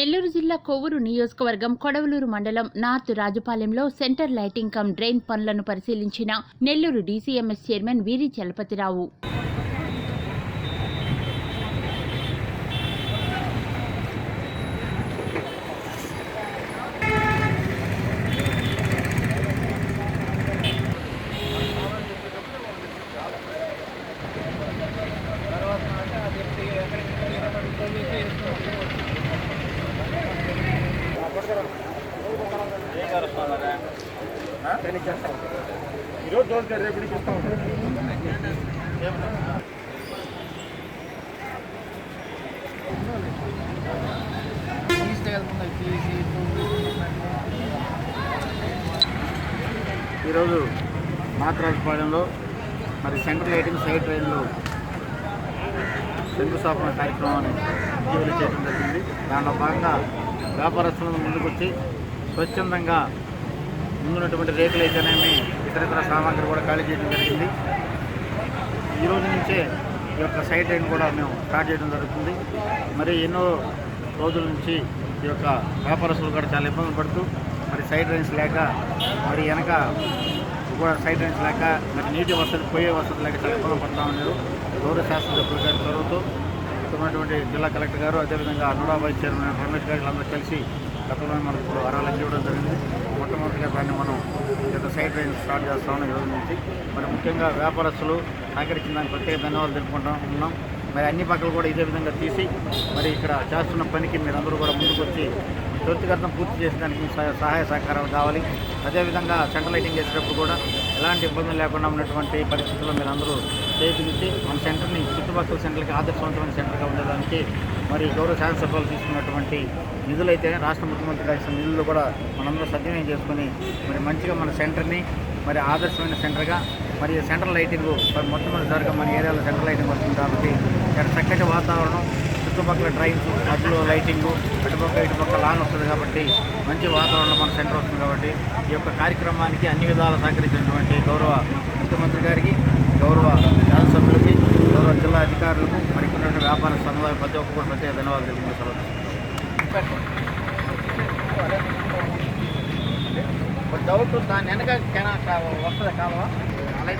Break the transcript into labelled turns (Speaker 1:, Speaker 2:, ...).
Speaker 1: నెల్లూరు జిల్లా కొవ్వూరు నియోజకవర్గం కొడవలూరు మండలం నార్త్ రాజుపాలెంలో సెంటర్ లైటింగ్ కమ్ డ్రైన్ పనులను పరిశీలించిన నెల్లూరు డీసీఎంఎస్ చైర్మన్ వీరి చలపతిరావు.
Speaker 2: ఈరోజు చూడండి రేపు ఇస్తాం ఈరోజు మాత్రాజపాలెంలో మరి సెంట్రల్ లైటింగ్ సైడ్ ట్రైన్లో శంకుస్థాపన కార్యక్రమాన్ని ఇటీవల చేయడం జరిగింది. దానిలో భాగంగా వ్యాపారస్తులను ముందుకొచ్చి స్వచ్ఛందంగా ముందున్నటువంటి రేకులు అయితేనేమి ఇతర ఇతర సామాగ్రి కూడా ఖాళీ చేయడం జరిగింది. ఈ రోజు నుంచే ఈ యొక్క సైడ్ లైన్ కూడా మేము స్టార్ట్ చేయడం జరుగుతుంది. మరి ఎన్నో రోజుల నుంచి ఈ యొక్క వ్యాపారస్తులు కూడా చాలా ఇబ్బందులు పడుతూ మరి సైడ్ రైన్స్ లేక మరి వెనక కూడా సైడ్ రైన్స్ లేక మరి నీటి వసతి పోయే వసతి లేక చాలా ఇబ్బంది పడుతూ ఉన్నారు. గౌరవ శాస్త్రసభ్యులు గారి చొరవతో ఇక్కడ ఉన్నటువంటి జిల్లా కలెక్టర్ గారు అదేవిధంగా అనురాబాయ్ చైర్మన్ రమేష్ గారు వీళ్ళందరూ కలిసి గతంలో మనకు ఇప్పుడు అరవై ఇవ్వడం జరిగింది. మొట్టమొదటిగా దాన్ని మనం ఈ సైడ్ రైన్ స్టార్ట్ చేస్తా ఈరోజు నుంచి. మరి ముఖ్యంగా వ్యాపారస్తులు సహకరించిన దానికి ప్రత్యేక ధన్యవాదాలు తెలుపుకుంటా ఉన్నాం. మరి అన్ని పక్కలు కూడా ఇదే విధంగా తీసి మరి ఇక్కడ చేస్తున్న పనికి మీరందరూ కూడా ముందుకొచ్చి వచ్చి పూర్తి చేసేదానికి సహాయ సహకారాలు కావాలి. అదేవిధంగా సెంట్రల్ లైటింగ్ చేసేటప్పుడు కూడా ఎలాంటి ఇబ్బందులు లేకుండా ఉన్నటువంటి పరిస్థితుల్లో మీరందరూ చేయించి మన సెంటర్ని చుట్టుపక్కల సెంటర్కి ఆదర్శవంతమైన సెంటర్గా ఉండడానికి మరి గౌరవ శాసనసభలు తీసుకున్నటువంటి నిధులైతే రాష్ట్ర ముఖ్యమంత్రి గారి నిధులు కూడా మనందరూ సద్వినియోగం చేసుకొని మరి మంచిగా మన సెంటర్ని మరి ఆదర్శమైన సెంటర్గా మరి సెంట్రల్ లైటింగ్ మరి మొట్టమొదటిసారిగా మన ఏరియాలో సెంట్రల్ లైటింగ్ వస్తుంది కాబట్టి చక్కటి వాతావరణం చుట్టుపక్కల ట్రైన్స్ మధ్యలో లైటింగ్ అటుపక్క ఇటుపక్క లాన్ వస్తుంది కాబట్టి మంచి వాతావరణం మన సెంటర్ వస్తుంది కాబట్టి ఈ యొక్క కార్యక్రమానికి అన్ని విధాలు సహకరించినటువంటి గౌరవ ముఖ్యమంత్రి గారికి గౌరవ శాసనసభ్యులకి గౌరవ జిల్లా అధికారులకు మరి ఉన్నటువంటి వ్యాపార సముదాయం ప్రతి ఒక్కరు ప్రత్యేక ధన్యవాదాలు తెలియజేస్తారు డౌట్ దాని వెనక కెనా వస్తుందా కాలువ? అలాగే